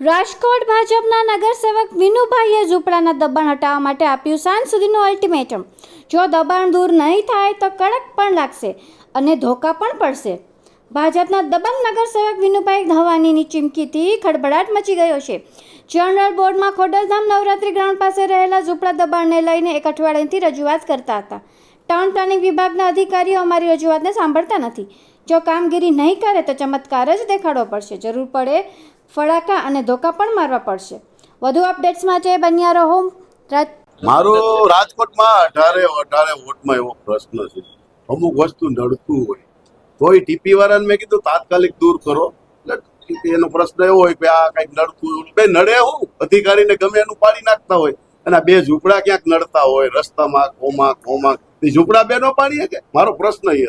રાજકોટ ભાજપના નગરસેવક વિનુભાઈએ ઝૂંપડાના દબાણ હટાવવા માટે આપ્યું સાંજ સુધીનું અલ્ટિમેટમ જો દબાણ દૂર નહીં થાય તો કડક પણ લાગશે અને ધોકા પણ પડશે. ભાજપના દબંગ નગરસેવક વિનુભાઈ ધવાનીની ચીમકીથી ખળભળાટ મચી ગયો છે. જનરલ બોર્ડમાં ખોડલધામ નવરાત્રી ગ્રાઉન્ડ પાસે રહેલા ઝૂંપડા દબાણને લઈને એક અઠવાડિયાથી રજૂઆત કરતા હતા. ટાઉન પ્લાનિંગ વિભાગના અધિકારીઓ અમારી રજૂઆતને સાંભળતા નથી. જો કામગીરી નહીં કરે તો ચમત્કાર જ દેખાડવો પડશે. જરૂર પડે ફડાકા અને ધોકા પણ મારવા પડશે. વધુ અપડેટ્સ માટે બન્યા રહો. મારો રાજકોટમાં અઢારે અઢારે વોટમાં એવો પ્રશ્ન છે. અમુક વસ્તુ નડતું હોય. તોય ટીપી વાળાને મેં કીધું તાત્કાલિક દૂર કરો. એટલે એનો પ્રશ્ન એવો હોય કે આ કંઈક નડતું હોય. બે નડે હું? અધિકારીને ગમે એનું પાડી નાખતા હોય. અને આ બે ઝૂંપડા ક્યાંક નડતા હોય? રસ્તામાં કોમાં કોમાં. ઝૂંપડા બે નો પાડીએ કે મારો પ્રશ્ન એ ઈ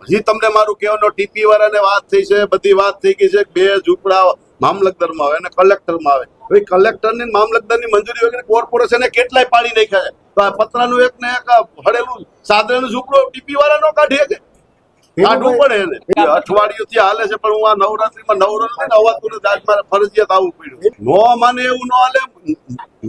હજી તમને મારું કહેવાનો ટીપી વાળાને વાત થઈ છે બધી વાત થઈ ગઈ છે બે ઝૂંપડા મામલતદારમાં આવે અને કલેક્ટરમાં આવે. હવે કલેક્ટરની મામલતદારની મંજૂરી વગેરે કોર્પોરેશને કેટલાય પાડી નાખ્યા છે? તો આ પતરાનું એક ને એક હળેલું સાદરેનું ઝૂંપડો ટીપી વાળા નો કાઢે કે કાઢવું પડે એને. અઠવાડિયું થી હાલે છે પણ હું આ નવરાત્રીમાં નવરાત્રી અવાતું નથી આજ મારે ફરજિયાત આવવું પડ્યું. નો માને એવું ન હાલે.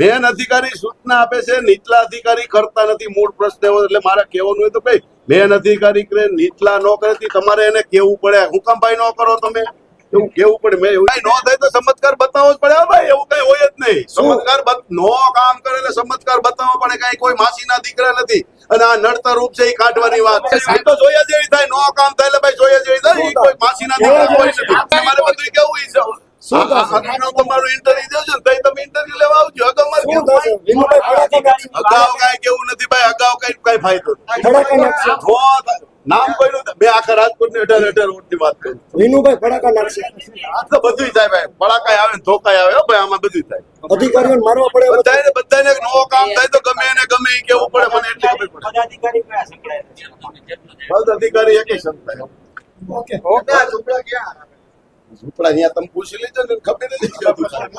મેન અધિકારી સૂચના આપે છે નીચલા અધિકારી કરતા નથી મૂળ પ્રશ્ન એવો એટલે મારે કહેવાનું હોય તો ભાઈ મેન અધિકારી કરે નીચલા નો કરે તમારે એને કેવું પડે. હું કામ ભાઈ નો કરો તમે? એવું કેવું પડે. મેં એવું ન થાય તો ચમત્કાર બતાવવો જ પડે. ભાઈ એવું કઈ હોય જ નહીં. ચમત્કાર નો કામ કરે એટલે ચમત્કાર બતાવવો પડે. કઈ કોઈ માસીના દીકરા નથી. અને આ નડતર રૂપ છે એ કાઢવાની વાત છે. તો જોયા જેવી થાય. નો કામ થાય એટલે ભાઈ જોયા જેવી થાય. કોઈ માસીના દીકરા હોય નથી. મારે બધું કેવું તમારું ઇન્ટરવ્યુ દેજો ને. તમે ઇન્ટરવ્યુ આવજો અગાઉ મારે. અગાઉ કાંઈ કેવું નથી ભાઈ? અગાઉ કઈ કઈ ફાયદો નામ કોઈનું બે આખા રાજકોટની અઢાર અઢાર વોટની વાત કરું. વિનુભાઈ ફડાકા નાખશે આ તો બધું થાય ભાઈ. પડાકાય આવે ને ધોકાય આવે ભાઈ આમાં બધું થાય. અધિકારીઓ મારવા પડે બધાને બધાને નવો કામ થાય તો ગમે એને ગમે એ કેવું પડે મને એટલી ખબર પડે. પદાધિકારી કયા સંકળાયેલા છે? અધિકારી એકે સંતાય ઓકે. ઝૂંપડા અહીંયા તમે પૂછી લેજો ને ખબર નથી.